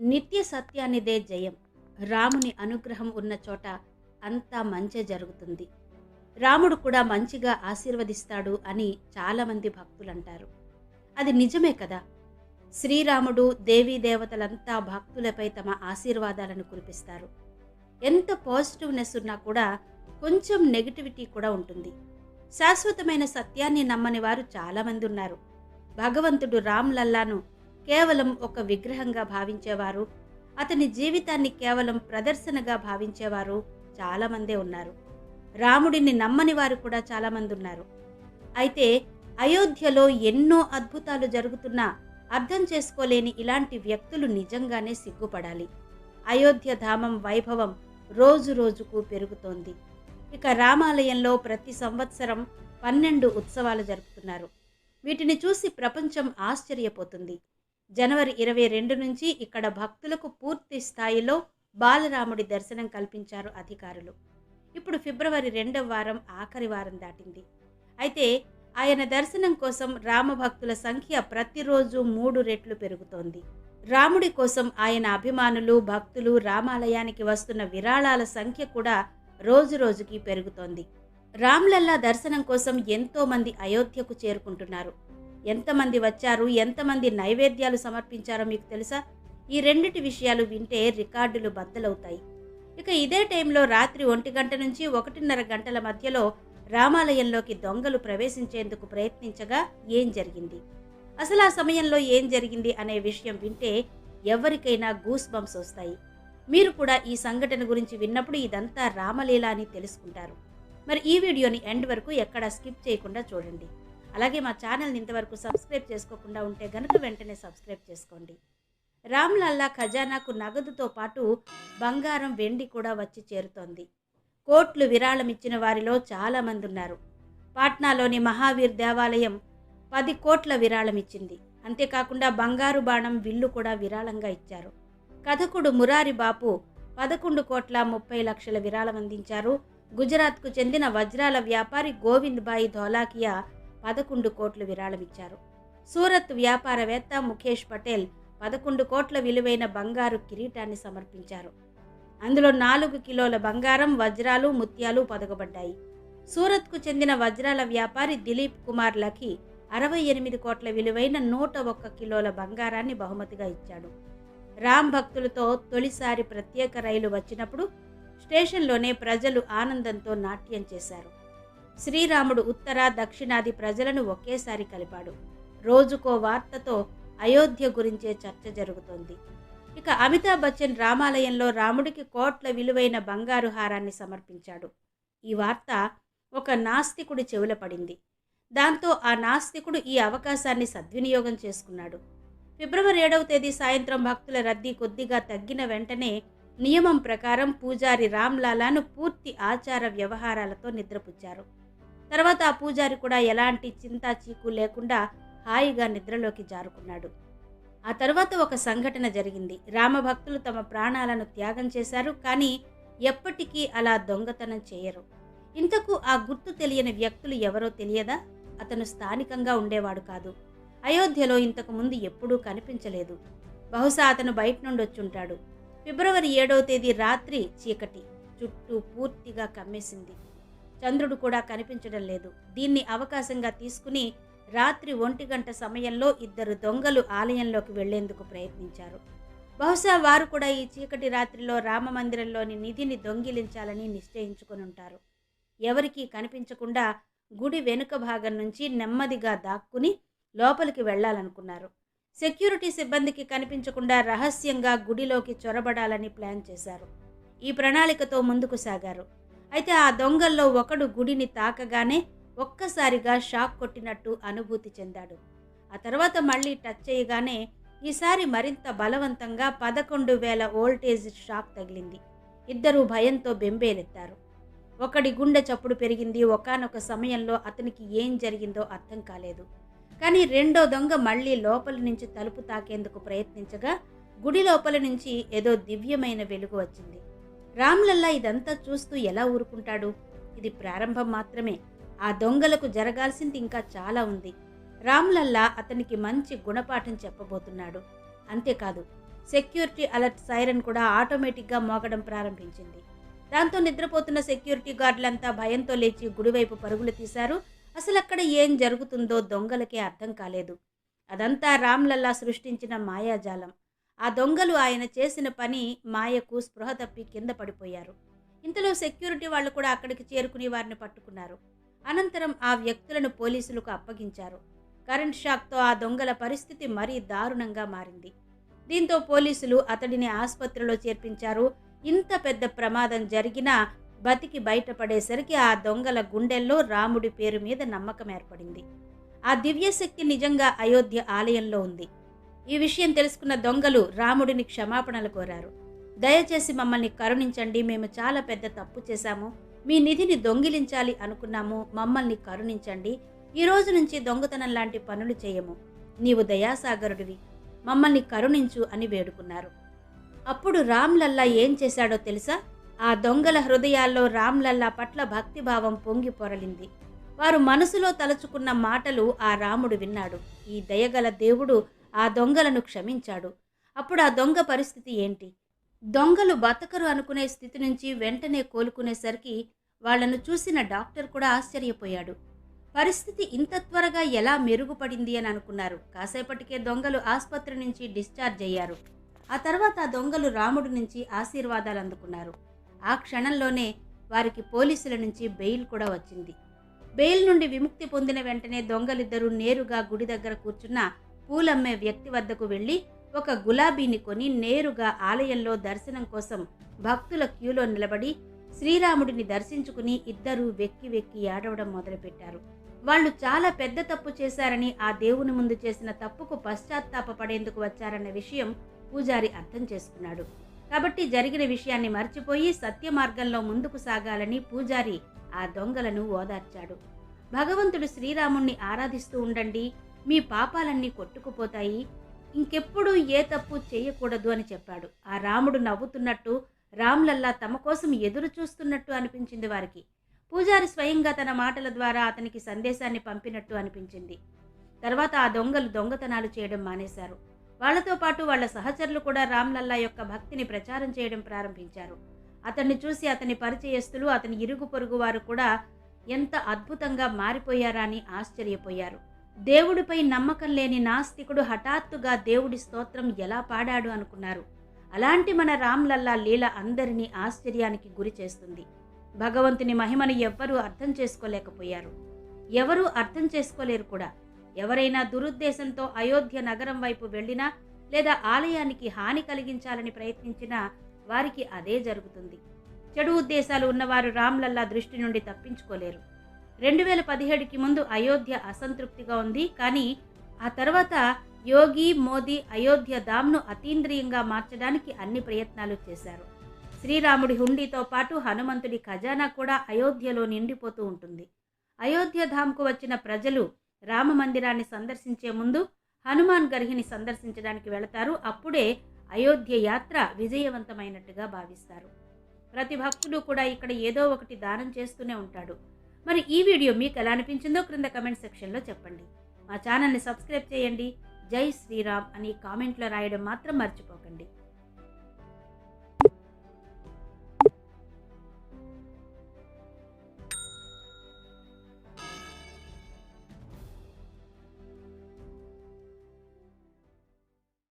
నిత్య సత్యానిదే జయం. రాముని అనుగ్రహం ఉన్న చోట అంతా మంచే జరుగుతుంది. రాముడు కూడా మంచిగా ఆశీర్వదిస్తాడు అని చాలామంది భక్తులు అంటారు అది నిజమే కదా? శ్రీరాముడు దేవీ దేవతలంతా భక్తులపై తమ ఆశీర్వాదాలను కురిపిస్తారు. ఎంత పాజిటివ్నెస్ ఉన్నా కూడా కొంచెం నెగిటివిటీ కూడా ఉంటుంది. శాశ్వతమైన సత్యాన్ని నమ్మని వారు చాలామంది ఉన్నారు. భగవంతుడు రామ్ లల్లాను కేవలం ఒక విగ్రహంగా భావించేవారు అతని జీవితాన్ని కేవలం ప్రదర్శనగా భావించేవారు చాలామందే ఉన్నారు. రాముడిని నమ్మని వారు కూడా చాలామంది ఉన్నారు. అయితే అయోధ్యలో ఎన్నో అద్భుతాలు జరుగుతున్నా అర్థం చేసుకోలేని ఇలాంటి వ్యక్తులు నిజంగానే సిగ్గుపడాలి. అయోధ్య ధామం వైభవం రోజు రోజుకు పెరుగుతోంది. ఇక రామాలయంలో ప్రతి సంవత్సరం పన్నెండు ఉత్సవాలు జరుపుతున్నారు. వీటిని చూసి ప్రపంచం ఆశ్చర్యపోతుంది. జనవరి ఇరవై రెండు నుంచి ఇక్కడ భక్తులకు పూర్తి స్థాయిలో బాలరాముడి దర్శనం కల్పించారు అధికారులు. ఇప్పుడు ఫిబ్రవరి రెండవ వారం ఆఖరి వారం దాటింది. అయితే ఆయన దర్శనం కోసం రామభక్తుల సంఖ్య ప్రతిరోజు మూడు రెట్లు పెరుగుతోంది. రాముడి కోసం ఆయన అభిమానులు భక్తులు రామాలయానికి వస్తున్న విరాళాల సంఖ్య కూడా రోజు రోజుకి పెరుగుతోంది. రామ్లల్లా దర్శనం కోసం ఎంతోమంది అయోధ్యకు చేరుకుంటున్నారు. ఎంతమంది వచ్చారు ఎంతమంది నైవేద్యాలు సమర్పించారో మీకు తెలుసా? ఈ రెండిటి విషయాలు వింటే రికార్డులు బద్దలవుతాయి. ఇక ఇదే టైంలో రాత్రి ఒంటి గంట నుంచి ఒకటిన్నర గంటల మధ్యలో రామాలయంలోకి దొంగలు ప్రవేశించేందుకు ప్రయత్నించగా ఏం జరిగింది? అసలు ఆ సమయంలో ఏం జరిగింది అనే విషయం వింటే ఎవరికైనా గూస్ బంప్స్ వస్తాయి. మీరు కూడా ఈ సంఘటన గురించి విన్నప్పుడు ఇదంతా రామలీల అని తెలుసుకుంటారు. మరి ఈ వీడియోని ఎండ్ వరకు ఎక్కడా స్కిప్ చేయకుండా చూడండి. అలాగే మా ఛానల్ని ఇంతవరకు సబ్స్క్రైబ్ చేసుకోకుండా ఉంటే గనుక వెంటనే సబ్స్క్రైబ్ చేసుకోండి. రామ్లల్లా ఖజానాకు నగదుతో పాటు బంగారం వెండి కూడా వచ్చి చేరుతోంది. కోట్లు విరాళం ఇచ్చిన వారిలో చాలామంది ఉన్నారు పాట్నాలోని మహావీర్ దేవాలయం పది కోట్ల విరాళం ఇచ్చింది అంతేకాకుండా బంగారు బాణం విల్లు కూడా విరాళంగా ఇచ్చారు. కథకుడు మురారి బాపు పదకొండు కోట్ల ముప్పై లక్షల విరాళం అందించారు. గుజరాత్కు చెందిన వజ్రాల వ్యాపారి గోవింద్ బాయి ధోలాకియా పదకొండు కోట్లు విరాళమిచ్చారు. సూరత్ వ్యాపారవేత్త ముఖేష్ పటేల్ పదకొండు కోట్ల విలువైన బంగారు కిరీటాన్ని సమర్పించారు. అందులో నాలుగు కిలోల బంగారం వజ్రాలు ముత్యాలు పదకబడ్డాయి. సూరత్కు చెందిన వజ్రాల వ్యాపారి దిలీప్ కుమార్ లఖి అరవై ఎనిమిది కోట్ల విలువైన నూట ఒక్క కిలోల బంగారాన్ని బహుమతిగా ఇచ్చాడు. రామ్ భక్తులతో తొలిసారి ప్రత్యేక రైలు వచ్చినప్పుడు స్టేషన్లోనే ప్రజలు ఆనందంతో నాట్యం చేశారు. శ్రీరాముడు ఉత్తర దక్షిణాది ప్రజలను ఒకేసారి కలిపాడు. రోజుకో వార్తతో అయోధ్య గురించే చర్చ జరుగుతోంది. ఇక అమితాబ్ బచ్చన్ రామాలయంలో రాముడికి కోట్ల విలువైన బంగారు హారాన్ని సమర్పించాడు. ఈ వార్త ఒక నాస్తికుడి చెవుల పడింది. దాంతో ఆ నాస్తికుడు ఈ అవకాశాన్ని సద్వినియోగం చేసుకున్నాడు. ఫిబ్రవరి ఏడవ తేదీ సాయంత్రం భక్తుల రద్దీ కొద్దిగా తగ్గిన వెంటనే నియమం ప్రకారం పూజారి రామ్లాలాను పూర్తి ఆచార వ్యవహారాలతో నిద్రపుచ్చారు. తర్వాత ఆ పూజారి కూడా ఎలాంటి చింతా చీకు లేకుండా హాయిగా నిద్రలోకి జారుకున్నాడు. ఆ తర్వాత ఒక సంఘటన జరిగింది. రామభక్తులు తమ ప్రాణాలను త్యాగం చేశారు కానీ ఎప్పటికీ అలా దొంగతనం చేయరు. ఇంతకు ఆ గుర్తు తెలియని వ్యక్తులు ఎవరో తెలియదా? అతను స్థానికంగా ఉండేవాడు కాదు. అయోధ్యలో ఇంతకు ముందు ఎప్పుడూ కనిపించలేదు. బహుశా అతను బయట నుండి వచ్చుంటాడు ఫిబ్రవరి ఏడవ తేదీ రాత్రి చీకటి. చుట్టూ పూర్తిగా కమ్మేసింది. చంద్రుడు కూడా కనిపించడం లేదు. దీన్ని అవకాశంగా తీసుకుని రాత్రి ఒంటి గంట సమయంలో ఇద్దరు దొంగలు ఆలయంలోకి వెళ్ళేందుకు ప్రయత్నించారు. బహుశా వారు కూడా ఈ చీకటి రాత్రిలో రామమందిరంలోని నిధిని దొంగిలించాలని నిశ్చయించుకుని ఉంటారు. ఎవరికీ కనిపించకుండా గుడి వెనుక భాగం నుంచి నెమ్మదిగా దాక్కుని లోపలికి వెళ్ళాలనుకున్నారు సెక్యూరిటీ సిబ్బందికి కనిపించకుండా రహస్యంగా గుడిలోకి చొరబడాలని ప్లాన్ చేశారు. ఈ ప్రణాళికతో ముందుకు సాగారు. అయితే ఆ దొంగల్లో ఒకడు గుడిని తాకగానే ఒక్కసారిగా షాక్ కొట్టినట్టు అనుభూతి చెందాడు. ఆ తర్వాత మళ్ళీ టచ్ చేయగానే ఈసారి మరింత బలవంతంగా పదకొండు వేల ఓల్టేజ్ షాక్ తగిలింది. ఇద్దరూ భయంతో బెంబేలెత్తారు. ఒకడి గుండె చప్పుడు పెరిగింది. ఒకానొక సమయంలో అతనికి ఏం జరిగిందో అర్థం కాలేదు. కానీ రెండో దొంగ మళ్ళీ లోపలి నుంచి తలుపు తాకేందుకు ప్రయత్నించగా గుడి లోపల నుంచి ఏదో దివ్యమైన వెలుగు వచ్చింది. రామ్లల్లా ఇదంతా చూస్తూ ఎలా ఊరుకుంటాడు? ఇది ప్రారంభం మాత్రమే. ఆ దొంగలకు జరగాల్సింది ఇంకా చాలా ఉంది. రామ్లల్లా అతనికి మంచి గుణపాఠం చెప్పబోతున్నాడు. అంతేకాదు సెక్యూరిటీ అలర్ట్ సైరన్ కూడా ఆటోమేటిక్గా మోగడం ప్రారంభించింది. దాంతో నిద్రపోతున్న సెక్యూరిటీ గార్డులంతా భయంతో లేచి గుడివైపు పరుగులు తీశారు. అసలు అక్కడ ఏం జరుగుతుందో దొంగలకే అర్థం కాలేదు. అదంతా రామ్లల్లా సృష్టించిన మాయాజాలం. ఆ దొంగలు ఆయన చేసిన పని మాయకు స్పృహ తప్పి కింద పడిపోయారు. ఇంతలో సెక్యూరిటీ వాళ్ళు కూడా అక్కడికి చేరుకుని వారిని పట్టుకున్నారు. అనంతరం ఆ వ్యక్తులను పోలీసులకు అప్పగించారు. కరెంట్ షాక్తో ఆ దొంగల పరిస్థితి మరీ దారుణంగా మారింది. దీంతో పోలీసులు అతడిని ఆసుపత్రిలో చేర్పించారు. ఇంత పెద్ద ప్రమాదం జరిగినా బతికి బయటపడేసరికి ఆ దొంగల గుండెల్లో రాముడి పేరు మీద నమ్మకం ఏర్పడింది. ఆ దివ్యశక్తి నిజంగా అయోధ్య ఆలయంలో ఉంది. ఈ విషయం తెలుసుకున్న దొంగలు రాముడిని క్షమాపణలు కోరారు. దయచేసి మమ్మల్ని కరుణించండి మేము చాలా పెద్ద తప్పు చేశాము. మీ నిధిని దొంగిలించాలి అనుకున్నాము మమ్మల్ని కరుణించండి. ఈ రోజు నుంచి దొంగతనం లాంటి పనులు చేయము. నీవు దయాసాగరుడివి మమ్మల్ని కరుణించు అని వేడుకున్నారు. అప్పుడు రామ్లల్లా ఏం చేశాడో తెలుసా? ఆ దొంగల హృదయాల్లో రామ్లల్లా పట్ల భక్తిభావం పొంగి పొరలింది. వారు మనసులో తలుచుకున్న మాటలు ఆ రాముడు విన్నాడు. ఈ దయగల దేవుడు ఆ దొంగలను క్షమించాడు. అప్పుడు ఆ దొంగ పరిస్థితి ఏంటి? దొంగలు బతకరు అనుకునే స్థితి నుంచి వెంటనే కోలుకునేసరికి వాళ్ళను చూసిన డాక్టర్ కూడా ఆశ్చర్యపోయాడు. పరిస్థితి ఇంత త్వరగా ఎలా మెరుగుపడింది అని అనుకున్నారు. కాసేపటికే దొంగలు ఆసుపత్రి నుంచి డిశ్చార్జ్ అయ్యారు. ఆ తర్వాత ఆ దొంగలు రాముడి నుంచి ఆశీర్వాదాలు అందుకున్నారు. ఆ క్షణంలోనే వారికి పోలీసుల నుంచి బెయిల్ కూడా వచ్చింది. బెయిల్ నుండి విముక్తి పొందిన వెంటనే దొంగలిద్దరూ నేరుగా గుడి దగ్గర కూర్చున్న పూలమ్మే వ్యక్తి వద్దకు వెళ్ళి ఒక గులాబీని కొని నేరుగా ఆలయంలో దర్శనం కోసం భక్తుల క్యూలో నిలబడి శ్రీరాముడిని దర్శించుకుని ఇద్దరూ వెక్కి వెక్కి ఏడవడం మొదలుపెట్టారు. వాళ్ళు చాలా పెద్ద తప్పు చేశారని ఆ దేవుని ముందు చేసిన తప్పుకు పశ్చాత్తాపపడేందుకు వచ్చారన్న విషయం పూజారి అర్థం చేసుకున్నాడు. కాబట్టి జరిగిన విషయాన్ని మర్చిపోయి సత్య మార్గంలో ముందుకు సాగాలని పూజారి ఆ దొంగలను ఓదార్చాడు. భగవంతుడు శ్రీరాముణ్ణి ఆరాధిస్తూ ఉండండి మీ పాపాలన్నీ కొట్టుకుపోతాయి. ఇంకెప్పుడు ఏ తప్పు చేయకూడదు అని చెప్పాడు. ఆ రాముడు నవ్వుతున్నట్టు రామ్లల్లా తమ కోసం ఎదురు చూస్తున్నట్టు అనిపించింది వారికి. పూజారి స్వయంగా తన మాటల ద్వారా అతనికి సందేశాన్ని పంపినట్టు అనిపించింది. తర్వాత ఆ దొంగలు దొంగతనాలు చేయడం మానేశారు. వాళ్ళతో పాటు వాళ్ళ సహచరులు కూడా రామ్లల్లా యొక్క భక్తిని ప్రచారం చేయడం ప్రారంభించారు. అతన్ని చూసి అతని పరిచయస్తులు అతని ఇరుగు పొరుగు వారు కూడా ఎంత అద్భుతంగా మారిపోయారా అని ఆశ్చర్యపోయారు. దేవుడిపై నమ్మకం లేని నాస్తికుడు హఠాత్తుగా దేవుడి స్తోత్రం ఎలా పాడాడు అనుకున్నారు. అలాంటి మన రామ్లల్లా లీల అందరినీ ఆశ్చర్యానికి గురి చేస్తుంది. భగవంతుని మహిమను ఎవ్వరూ అర్థం చేసుకోలేకపోయారు. ఎవరూ అర్థం చేసుకోలేరు కూడా. ఎవరైనా దురుద్దేశంతో అయోధ్య నగరం వైపు వెళ్ళినా లేదా ఆలయానికి హాని కలిగించాలని ప్రయత్నించినా వారికి అదే జరుగుతుంది. చెడు ఉద్దేశాలు ఉన్నవారు రామ్లల్లా దృష్టి నుండి తప్పించుకోలేరు. రెండు వేల పదిహేడుకి ముందు అయోధ్య అసంతృప్తిగా ఉంది. కానీ ఆ తర్వాత యోగి మోదీ అయోధ్య ధామ్ను అతీంద్రియంగా మార్చడానికి అన్ని ప్రయత్నాలు చేశారు. శ్రీరాముడి హుండీతో పాటు హనుమంతుడి ఖజానా కూడా అయోధ్యలో నిండిపోతూ ఉంటుంది. అయోధ్య ధామ్కు వచ్చిన ప్రజలు రామ మందిరాన్ని సందర్శించే ముందు హనుమాన్ గర్హిని సందర్శించడానికి వెళతారు. అప్పుడే అయోధ్య యాత్ర విజయవంతమైనట్టుగా భావిస్తారు. ప్రతి భక్తుడు కూడా ఇక్కడ ఏదో ఒకటి దానం చేస్తూనే ఉంటాడు. మరి ఈ వీడియో మీకు ఎలా అనిపించిందో క్రింద కమెంట్ సెక్షన్లో చెప్పండి. మా ఛానల్ని సబ్స్క్రైబ్ చేయండి. జై శ్రీరామ్ అని కామెంట్లో రాయడం మాత్రం మర్చిపోకండి.